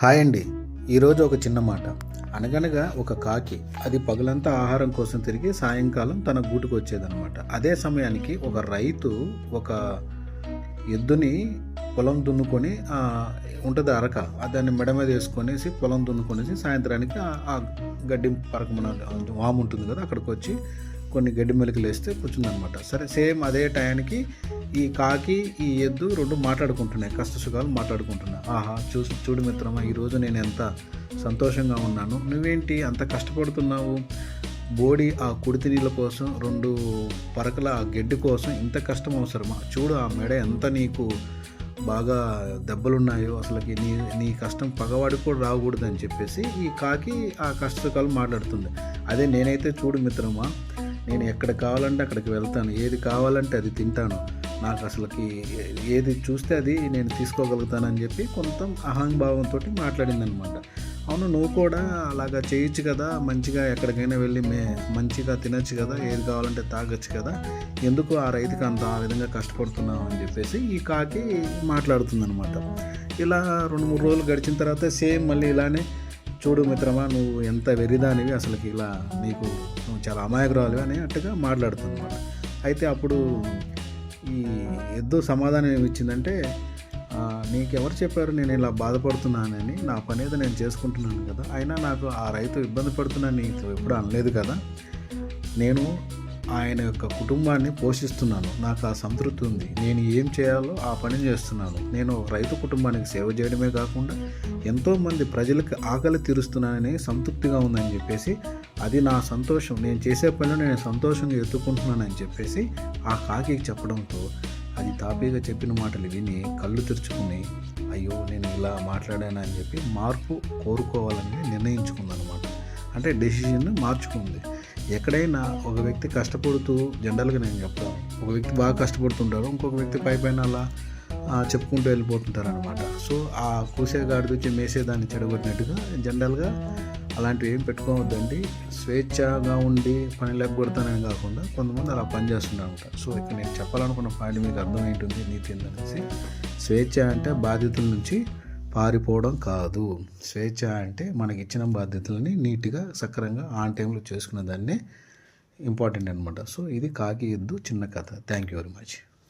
Hi అండి. ఈరోజు ఒక చిన్న మాట. అనగనగా ఒక కాకి అది పగలంతా ఆహారం కోసం తిరిగి సాయంకాలం తన గూటుకు వచ్చేదనమాట అదే సమయానికి ఒక రైతు ఒక ఎద్దుని పొలం దున్నుకొని ఉంటుంది అరక. దాన్ని మెడ మీద వేసుకొనేసి పొలం దున్నుకొనేసి సాయంత్రానికి ఆ- ఆ గడ్డి పరకమున వాము ఉంటుంది కదా అక్కడికి వచ్చి కొన్ని గడ్డి మెలికలు వేస్తే కూర్చుందనమాట సరే సేమ్ అదే టయానికి ఈ కాకి ఈ ఎద్దు రెండు మాట్లాడుకుంటున్నాయి. కష్ట సుఖాలు మాట్లాడుకుంటున్నాయి. ఆహా చూసి చూడు మిత్రమా ఈరోజు నేను ఎంత సంతోషంగా ఉన్నాను. నువ్వేంటి అంత కష్టపడుతున్నావు? బోడి ఆ కుడితి నీళ్ళ కోసం రెండు పరకల ఆ గడ్డి కోసం ఇంత కష్టం అవసరమా? చూడు ఆ మెడ ఎంత నీకు బాగా దెబ్బలున్నాయో అసలుకి నీ నీ కష్టం పగవాడికి కూడా రాకూడదు అని చెప్పేసి ఈ కాకి ఆ కష్టసుఖాలు మాట్లాడుతుంది. అదే నేనైతే చూడు మిత్రమా నేను ఎక్కడ కావాలంటే అక్కడికి వెళ్తాను. ఏది కావాలంటే అది తింటాను. నాకు అసలుకి ఏది చూస్తే అది నేను తీసుకోగలుగుతానని చెప్పి కొంత అహంభావంతో మాట్లాడింది అనమాట అవును నువ్వు కూడా అలాగా చేయొచ్చు కదా మంచిగా ఎక్కడికైనా వెళ్ళి మే మంచిగా తినచ్చు కదా ఏది కావాలంటే తాగొచ్చు కదా ఎందుకు ఆ రైతుకి అంత ఆ విధంగా కష్టపడుతున్నావు అని చెప్పేసి ఈ కాకి మాట్లాడుతుందనమాట. ఇలా రెండు మూడు రోజులు గడిచిన తర్వాత సేమ్ మళ్ళీ ఇలానే చూడు మిత్రమా నువ్వు ఎంత వెరిదానివి అసలుకి ఇలా నీకు నువ్వు చాలా అమాయకురాలు అని అట్టుగా మాట్లాడుతుందన్నమాట అయితే అప్పుడు ఈ ఎద్దు సమాధానం ఇచ్చిందంటే నీకెవరు చెప్పారు నేను ఇలా బాధపడుతున్నానని? నా పని ఏదో నేను చేసుకుంటున్నాను కదా. అయినా నాకు ఆ రైతు ఇబ్బంది పడుతున్నా నీకు ఎప్పుడు అనలేదు కదా. నేను ఆయన యొక్క కుటుంబాన్ని పోషిస్తున్నాను. నాకు ఆ సంతృప్తి ఉంది. నేను ఏం చేయాలో ఆ పని చేస్తున్నాను. నేను రైతు కుటుంబానికి సేవ చేయడమే కాకుండా ఎంతోమంది ప్రజలకు ఆకలి తీరుస్తున్నానని సంతృప్తిగా ఉందని చెప్పేసి అది నా సంతోషం. నేను చేసే పనిలో నేను సంతోషంగా ఎత్తుకుంటున్నానని చెప్పేసి ఆ కాకి చెప్పడంతో అది తాపీగా చెప్పిన మాటలు విని కళ్ళు తెరుచుకుని అయ్యో నేను ఇలా మాట్లాడానని చెప్పి మార్పు కోరుకోవాలని నిర్ణయించుకుందనమాట అంటే డెసిషన్ మార్చుకుంది. ఎక్కడైనా ఒక వ్యక్తి కష్టపడుతూ జనరల్గా నేను చెప్తాను. ఒక వ్యక్తి బాగా కష్టపడుతుంటారు ఇంకొక వ్యక్తి పై పైన అలా చెప్పుకుంటూ వెళ్ళిపోతుంటారు అనమాట సో ఆ కూసేగాడి వచ్చి మేసేదాన్ని చెడగొట్టినట్టుగా జనరల్గా అలాంటివి ఏం పెట్టుకోవద్దండి. స్వేచ్ఛగా ఉండి పని లేకపోతానని కాకుండా కొంతమంది అలా పని చేస్తున్నారు అనమాట సో ఇక్కడ నేను చెప్పాలనుకున్న పాయింట్ మీకు అర్థం ఏంటుంది నీతి ఏంటనేసి స్వేచ్ఛ అంటే బాధ్యతల నుంచి పారిపోవడం కాదు. స్వేచ్ఛ అంటే మనకి ఇచ్చిన బాధ్యతలని నీట్గా సక్రంగా ఆన్ టైంలో చేసుకునే దాన్నే ఇంపార్టెంట్ అనమాట సో ఇది కాకి ఎద్దు చిన్న కథ. Thank you very much.